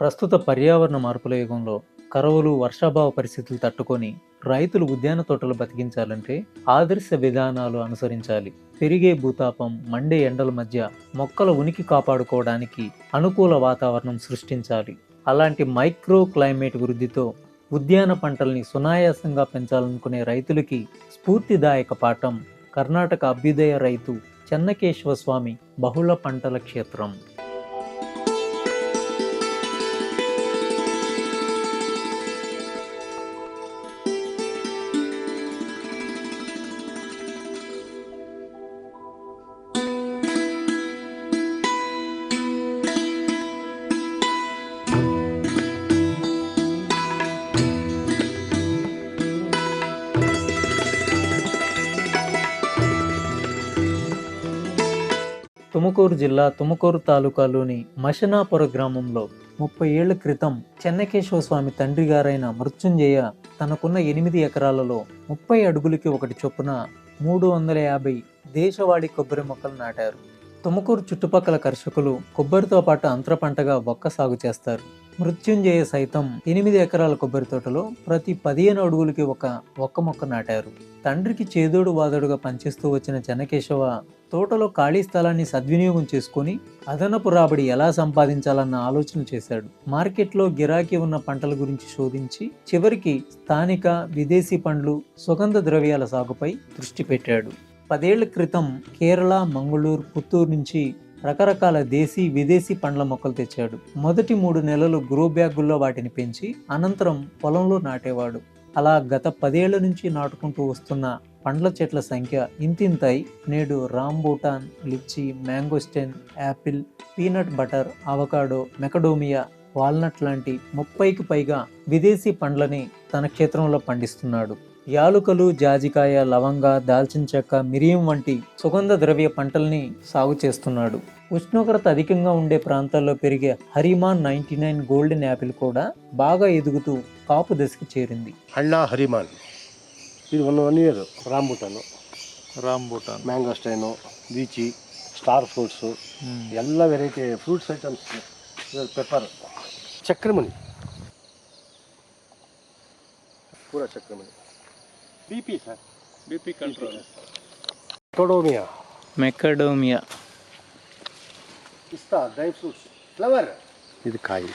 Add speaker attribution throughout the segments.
Speaker 1: ప్రస్తుత పర్యావరణ మార్పుల యుగంలో కరువులు వర్షాభావ పరిస్థితులు తట్టుకొని రైతులు ఉద్యాన తోటలు బతికించాలంటే ఆదర్శ విధానాలు అనుసరించాలి. పెరిగే భూతాపం మండే ఎండల మధ్య మొక్కల ఉనికి కాపాడుకోవడానికి అనుకూల వాతావరణం సృష్టించాలి. అలాంటి మైక్రో క్లైమేట్ వృద్ధితో ఉద్యాన పంటల్ని సునాయాసంగా పెంచాలనుకునే రైతులకి స్ఫూర్తిదాయక పాఠం కర్ణాటక అభ్యుదయ రైతు చెన్నకేశ్వర స్వామి బహుళ పంటల క్షేత్రం. తుముకూరు జిల్లా తుముకూరు తాలూకాలోని మషనాపుర గ్రామంలో ముప్పై ఏళ్ళ క్రితం చెన్నకేశవ స్వామి తండ్రి గారైన మృత్యుంజయ తనకున్న ఎనిమిది ఎకరాలలో ముప్పై అడుగులకి ఒకటి చొప్పున మూడు వందల యాభై దేశవాళీ కొబ్బరి మొక్కలు నాటారు. తుముకూరు చుట్టుపక్కల కర్షకులు కొబ్బరితో పాటు అంతర పంటగా ఒక్క సాగు చేస్తారు. మృత్యుంజయ సైతం ఎనిమిది ఎకరాల కొబ్బరి తోటలో ప్రతి పదిహేను అడుగులకి ఒక ఒక్క మొక్క నాటారు. తండ్రికి చేదోడు వాదోడుగా పనిచేస్తూ వచ్చిన చెన్నకేశవ తోటలో ఖాళీ స్థలాన్ని సద్వినియోగం చేసుకొని అదనపు రాబడి ఎలా సంపాదించాలన్న ఆలోచన చేశాడు. మార్కెట్లో గిరాకీ ఉన్న పంటల గురించి శోధించి చివరికి స్థానిక విదేశీ పండ్లు సుగంధ ద్రవ్యాల సాగుపై దృష్టి పెట్టాడు. పదేళ్ళ క్రితం కేరళ మంగళూరు పుత్తూరు నుంచి రకరకాల దేశీ విదేశీ పండ్ల మొక్కలు తెచ్చాడు. మొదటి మూడు నెలలు గ్రో బ్యాగుల్లో వాటిని పెంచి అనంతరం పొలంలో నాటేవాడు. అలా గత పదేళ్ళ నుంచి నాటుకుంటూ వస్తున్న పండ్ల చెట్ల సంఖ్య ఇంతింతై నేడు rambutan litchi mangosteen apple peanut butter avocado macadamia walnut లాంటి ముప్పైకి పైగా విదేశీ పండ్లని తన క్షేత్రంలో పండిస్తున్నాడు. యాలుకలు జాజికాయ లవంగ దాల్చిన చెక్క మిరియం వంటి సుగంధ ద్రవ్య పంటల్ని సాగు చేస్తున్నాడు. ఉష్ణోగ్రత అధికంగా ఉండే ప్రాంతాల్లో పెరిగే Hariman ninety nine golden apple కూడా బాగా ఎదుగుతూ కాపు దశకు చేరింది.
Speaker 2: హరిమాన్. ಇದು one one year rambutan
Speaker 3: rambutan
Speaker 2: mangosteen Beechi star fruits ಎಲ್ಲ ವೆರೈಟಿ ಫ್ರೂಟ್ಸ್ ಐಟಮ್ಸ್ ಪೆಪ್ಪರ್ ಚಕ್ರಮಣಿ ಪೂರ ಚಕ್ರಮಣಿ B P sir
Speaker 3: B P control
Speaker 2: macadamia
Speaker 1: macadamia
Speaker 2: ಪಿಸ್ತಾ ಡ್ರೈ ಫ್ರೂಟ್ಸ್ ಫ್ಲವರ್ ಇದು ಕಾಯಿ.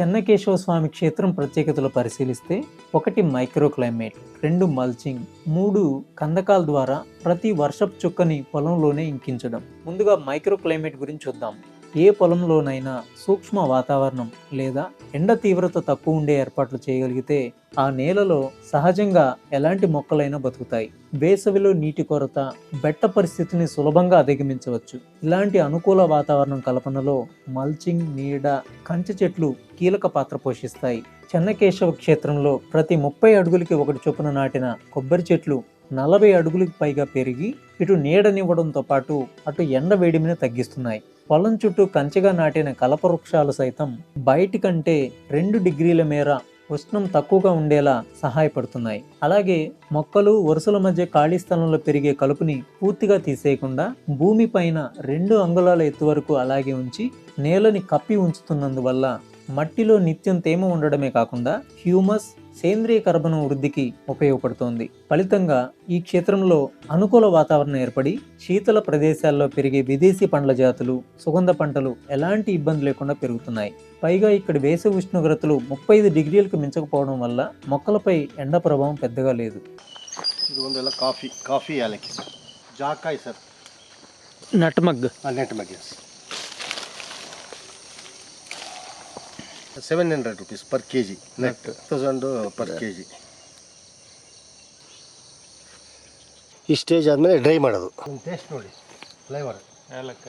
Speaker 1: చెన్నకేశవ స్వామి క్షేత్రం ప్రత్యేకతలు పరిశీలిస్తే ఒకటి మైక్రో క్లైమేట్ రెండు మల్చింగ్ మూడు కందకాల ద్వారా ప్రతి వర్షపు చుక్కని పొలంలోనే ఇంకించడం. ముందుగా మైక్రో క్లైమేట్ గురించి చూద్దాం. ఏ పొలంలోనైనా సూక్ష్మ వాతావరణం లేదా ఎండ తీవ్రత తక్కువ ఉండే ఏర్పాట్లు చేయగలిగితే ఆ నేలలో సహజంగా ఎలాంటి మొక్కలైనా బతుకుతాయి. వేసవిలో నీటి కొరత బెట్ట పరిస్థితిని సులభంగా అధిగమించవచ్చు. ఇలాంటి అనుకూల వాతావరణం కల్పనలో మల్చింగ్ నీడ కంచె చెట్లు కీలక పాత్ర పోషిస్తాయి. చెన్నకేశవ క్షేత్రంలో ప్రతి ముప్పై అడుగులకి ఒకటి చొప్పున నాటిన కొబ్బరి చెట్లు నలభై అడుగులకు పైగా పెరిగి ఇటు నీడనివ్వడంతో పాటు అటు ఎండ వేడిమిని తగ్గిస్తున్నాయి. పొలం చుట్టూ కంచెగా నాటిన కలప వృక్షాలు సైతం బయటి కంటే రెండు డిగ్రీల మేర ఉష్ణం తక్కువగా ఉండేలా సహాయపడుతున్నాయి. అలాగే మొక్కలు వరుసల మధ్య ఖాళీ స్థలంలో పెరిగే కలుపుని పూర్తిగా తీసేయకుండా భూమి పైన రెండు అంగుళాల ఎత్తు వరకు అలాగే ఉంచి నేలని కప్పి ఉంచుతున్నందువల్ల మట్టిలో నిత్యం తేమ ఉండడమే కాకుండా హ్యూమస్ సేంద్రియ కర్బనం వృద్ధికి ఉపయోగపడుతోంది. ఫలితంగా ఈ క్షేత్రంలో అనుకూల వాతావరణం ఏర్పడి శీతల ప్రదేశాల్లో పెరిగే విదేశీ పండ్ల జాతులు సుగంధ పంటలు ఎలాంటి ఇబ్బంది లేకుండా పెరుగుతున్నాయి. పైగా ఇక్కడ వేసవి ఉష్ణోగ్రతలు ముప్పై ఐదు డిగ్రీలకు మించకపోవడం వల్ల మొక్కలపై ఎండ ప్రభావం పెద్దగా లేదు.
Speaker 2: Coffee coffee
Speaker 1: జాకాయ్
Speaker 2: sir. Nutmeg. Seven hundred rupees per K G net thousand per K G ಈ ಸ್ಟೇಜ್ ಆದಮೇಲೆ ಡ್ರೈ ಮಾಡೋದು. ಟೇಸ್ಟ್ ನೋಡಿ ಫ್ಲೇವರ್
Speaker 3: ಏಲಕ್ಕ?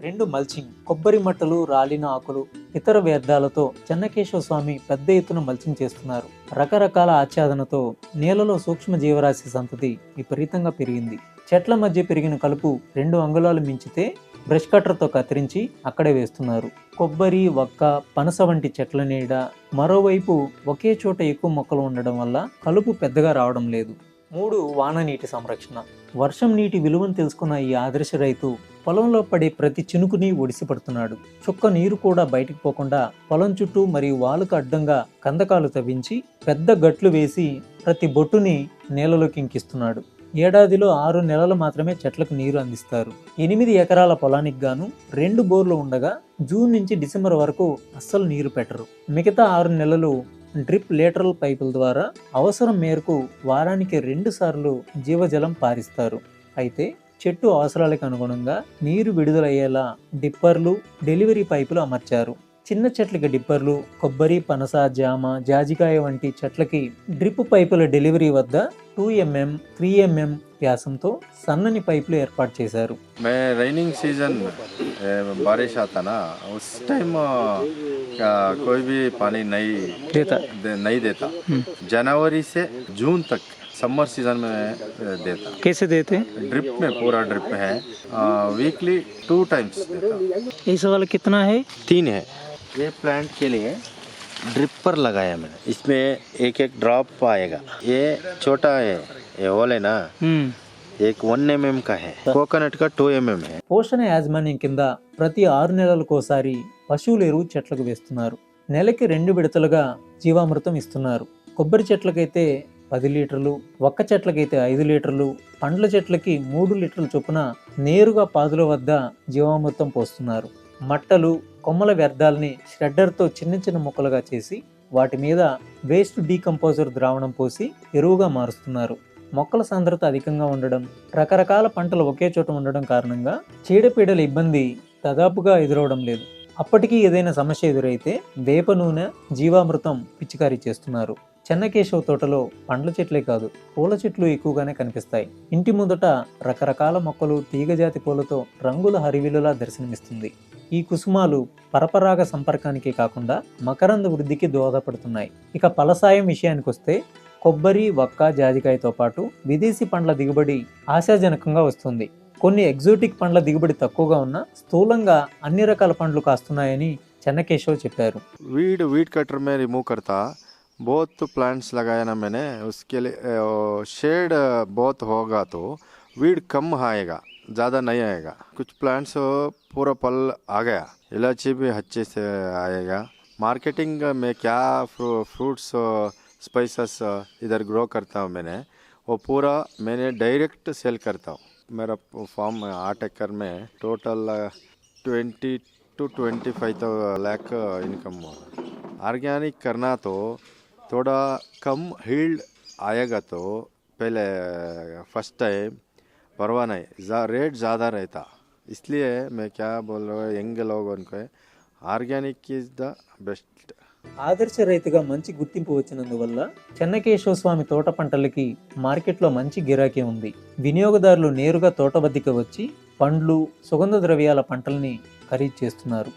Speaker 1: రెండు మల్చింగ్ కొబ్బరి మట్టలు రాలిన ఆకులు ఇతర వ్యర్థాలతో చెన్నకేశవ స్వామి పెద్ద ఎత్తున మల్చింగ్ చేస్తున్నారు. రకరకాల ఆచ్ఛాదనతో నేలలో సూక్ష్మ జీవరాశి సంతతి విపరీతంగా పెరిగింది. చెట్ల మధ్య పెరిగిన కలుపు రెండు అంగుళాలు మించితే బ్రష్ కట్టర్తో కత్తిరించి అక్కడే వేస్తున్నారు. కొబ్బరి వక్క పనస వంటి చెట్ల నీడ మరోవైపు ఒకే చోట ఎక్కువ మొక్కలు ఉండడం వల్ల కలుపు పెద్దగా రావడం లేదు. మూడు వాన నీటి సంరక్షణ. వర్షం నీటి విలువను తెలుసుకున్న ఈ ఆదర్శ రైతు పొలంలో పడే ప్రతి చినుకుని ఒడిసిపడుతున్నాడు. చుక్క నీరు కూడా బయటికి పోకుండా పొలం చుట్టూ మరియు వాలుకు అడ్డంగా కందకాలు తవ్వించి పెద్ద గట్లు వేసి ప్రతి బొట్టుని నేలలోకి ఇంకిస్తున్నాడు. ఏడాదిలో ఆరు నెలలు మాత్రమే చెట్లకు నీరు అందిస్తారు. ఎనిమిది ఎకరాల పొలానికి గాను రెండు బోర్లు ఉండగా జూన్ నుంచి డిసెంబర్ వరకు అస్సలు నీరు పెట్టరు. మిగతా ఆరు నెలలు డ్రిప్ లేటరల్ పైపుల ద్వారా అవసరం మేరకు వారానికి రెండు సార్లు జీవజలం పారిస్తారు. అయితే చెట్టు అవసరాలకు అనుగుణంగా నీరు విడుదలయ్యేలా డిప్పర్లు డెలివరీ పైపులు అమర్చారు చిన్న చెట్లకి డిప్పర్లు కొబ్బరి పనస జామ జాజికాయ వంటి చెట్లకి డ్రిప్ పైపుల డెలివరీ వద్ద టూ ఎంఎం త్రీ ఎంఎం వ్యాసంతో సన్నని పైపులు ఏర్పాటు చేశారు
Speaker 4: मैं रेनिंग सीजन ए, बारिश आता ना उस टाइम कोई भी पानी नहीं
Speaker 1: देता
Speaker 4: दे, नहीं देता जनवरी से जून तक समर सीजन में ए, देता
Speaker 1: कैसे देते
Speaker 4: ड्रिप में पूरा ड्रिप है वीकली टू टाइम्स देता
Speaker 1: इस वाला कितना है
Speaker 4: तीन है ये प्लांट के लिए ड्रिपर लगाया मैंने इसमें एक एक ड्रॉप आएगा ये छोटा है ये होल है ना एक वन एम एम का है कोकोनट का टू एम एम है
Speaker 1: పోషణ యాజమాన్యం కింద ప్రతి ఆరు నెలలకోసారి పశువుల ఎరువు చెట్లకు వేస్తున్నారు నెలకి రెండు విడతలుగా జీవామృతం ఇస్తున్నారు కొబ్బరి చెట్లకైతే పది లీటర్లు ఒక్క చెట్లకైతే ఐదు లీటర్లు పండ్ల చెట్లకి మూడు లీటర్ల చొప్పున నేరుగా పాదుల వద్ద జీవామృతం పోస్తున్నారు. మట్టలు కొమ్మల వ్యర్థాలని షెడ్డర్తో చిన్న చిన్న ముక్కలుగా చేసి వాటి మీద వేస్ట్ డీకంపోజర్ ద్రావణం పోసి ఎరువుగా మారుస్తున్నారు. మొక్కల సాంద్రత అధికంగా ఉండడం రకరకాల పంటలు ఒకే చోట ఉండడం కారణంగా చీడపీడల ఇబ్బంది దాదాపుగా ఎదురవడం లేదు. అప్పటికీ ఏదైనా సమస్య ఎదురైతే వేప నూనె జీవామృతం పిచికారీ చేస్తున్నారు. చెన్నకేశవ తోటలో పండ్ల చెట్లే కాదు పూల చెట్లు ఎక్కువగానే కనిపిస్తాయి. ఇంటి ముందట రకరకాల మొక్కలు తీగజాతి పూలతో రంగుల హరివిలులా దర్శనమిస్తుంది. ఈ కుసుమాలు పరపరాగ సంపర్కానికే కాకుండా మకరంద వృద్ధికి దోహదపడుతున్నాయి. ఇక పలసాయం విషయానికి వస్తే కొబ్బరి వక్క జాజికాయతో పాటు విదేశీ పండ్ల దిగుబడి ఆశాజనకంగా వస్తుంది. కొన్ని ఎగ్జోటిక్ పండ్ల దిగుబడి తక్కువగా ఉన్నా స్థూలంగా అన్ని రకాల పండ్లు కాస్తున్నాయని చెన్నకేశవ్ చెప్పారు.
Speaker 4: వీడ్ వీడ్ కట్టర్ మే రిమూవ్ కడతా बहुत तो प्लांट्स लगाया ना मैंने। उसके लिए शेड बहुत होगा तो वीड कम आएगा ज़्यादा नहीं आएगा। कुछ प्लांट्स पूरा पल आ गया। इलायची भी अच्छे से आएगा। मार्केटिंग में क्या फ्रू, फ्रूट्स स्पाइसेस इधर ग्रो करता हूँ मैंने वो पूरा मैंने डायरेक्ट सेल करता हूँ। मेरा फार्म आठ एकड़ में total twenty two twenty five lakh income organic करना तो थोड़ा कम हील्ड आएगा तो पहले फर्स्ट टाइम परवाह नहीं जा, रेट ज़्यादा रहता इसलिए मैं क्या बोल रहा हूँ यंग लोगों को ऑर्गेनिक इज़ द बेस्ट
Speaker 1: ఆదర్శ రైతుగా మంచి గుర్తింపు వచ్చినందువల్ల చెన్నకేశవ స్వామి తోట పంటలకి మార్కెట్లో మంచి గిరాకీ ఉంది వినియోగదారులు నేరుగా తోట వద్దకు వచ్చి పండ్లు సుగంధ ద్రవ్యాల పంటల్ని ఖరీదు చేస్తున్నారు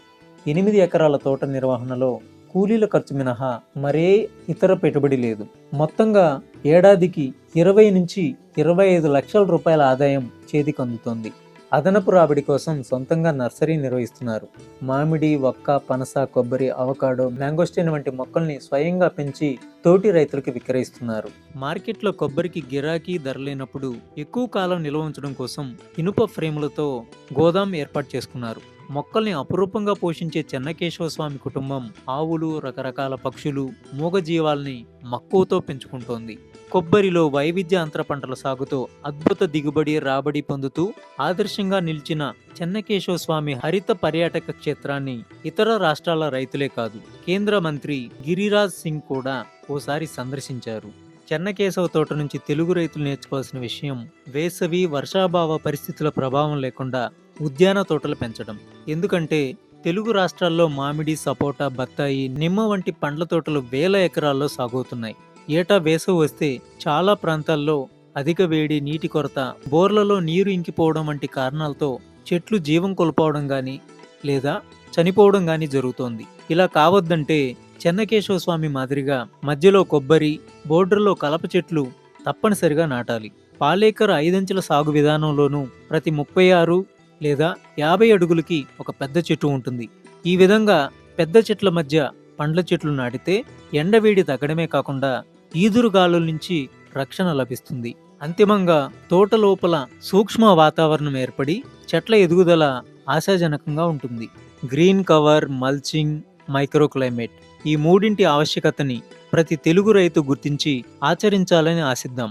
Speaker 1: ఎనిమిది ఎకరాల తోట నిర్వహణలో కూలీల ఖర్చు మినహా మరే ఇతర పెట్టుబడి లేదు. మొత్తంగా ఏడాదికి ఇరవై నుంచి ఇరవై ఐదు లక్షల రూపాయల ఆదాయం చేతికి అందుతోంది అదనపు రాబడి కోసం సొంతంగా నర్సరీ నిర్వహిస్తున్నారు. మామిడి వక్క పనస కొబ్బరి అవకాడో మ్యాంగోస్టైన్ వంటి మొక్కల్ని స్వయంగా పెంచి తోటి రైతులకు విక్రయిస్తున్నారు. మార్కెట్లో కొబ్బరికి గిరాకీ ధర లేనప్పుడు ఎక్కువ కాలం నిల్వ ఉంచడం కోసం ఇనుప ఫ్రేములతో గోదాం ఏర్పాటు చేసుకున్నారు. మొక్కల్ని అపురూపంగా పోషించే చెన్నకేశవ స్వామి కుటుంబం ఆవులు రకరకాల పక్షులు మూగజీవాల్ని మక్కువతో పెంచుకుంటోంది. కొబ్బరిలో వైవిధ్య అంతర పంటల సాగుతో అద్భుత దిగుబడి రాబడి పొందుతూ ఆదర్శంగా నిలిచిన చెన్నకేశవ స్వామి హరిత పర్యాటక క్షేత్రాన్ని ఇతర రాష్ట్రాల రైతులే కాదు కేంద్ర మంత్రి గిరిరాజ్ సింగ్ కూడా ఓసారి సందర్శించారు. చెన్నకేశవ తోట నుంచి తెలుగు రైతులు నేర్చుకోవాల్సిన విషయం వేసవి వర్షాభావ పరిస్థితుల ప్రభావం లేకుండా ఉద్యాన తోటలు పెంచడం. ఎందుకంటే తెలుగు రాష్ట్రాల్లో మామిడి సపోటా బత్తాయి నిమ్మ వంటి పండ్ల తోటలు వేల ఎకరాల్లో సాగుతున్నాయి ఏటా వేసవి వస్తే చాలా ప్రాంతాల్లో అధిక వేడి నీటి కొరత బోర్లలో నీరు ఇంకిపోవడం వంటి కారణాలతో చెట్లు జీవం కోల్పోవడం కానీ లేదా చనిపోవడం కానీ జరుగుతోంది. ఇలా కావద్దంటే చెన్నకేశవ స్వామి మాదిరిగా మధ్యలో కొబ్బరి బోర్డర్లో కలప చెట్లు తప్పనిసరిగా నాటాలి. పాలేకర్ ఐదంచెల సాగు విధానంలోనూ ప్రతి ముప్పై ఆరు లేదా యాభై అడుగులకి ఒక పెద్ద చెట్టు ఉంటుంది. ఈ విధంగా పెద్ద చెట్ల మధ్య పండ్ల చెట్లు నాటితే ఎండవేడి తగ్గడమే కాకుండా ఈదురు గాలుల నుంచి రక్షణ లభిస్తుంది. అంతిమంగా తోట లోపల సూక్ష్మ వాతావరణం ఏర్పడి చెట్ల ఎదుగుదల ఆశాజనకంగా ఉంటుంది. Green cover mulching micro climate ఈ మూడింటి ఆవశ్యకతని ప్రతి తెలుగు రైతు గుర్తించి ఆచరించాలని ఆశిద్దాం.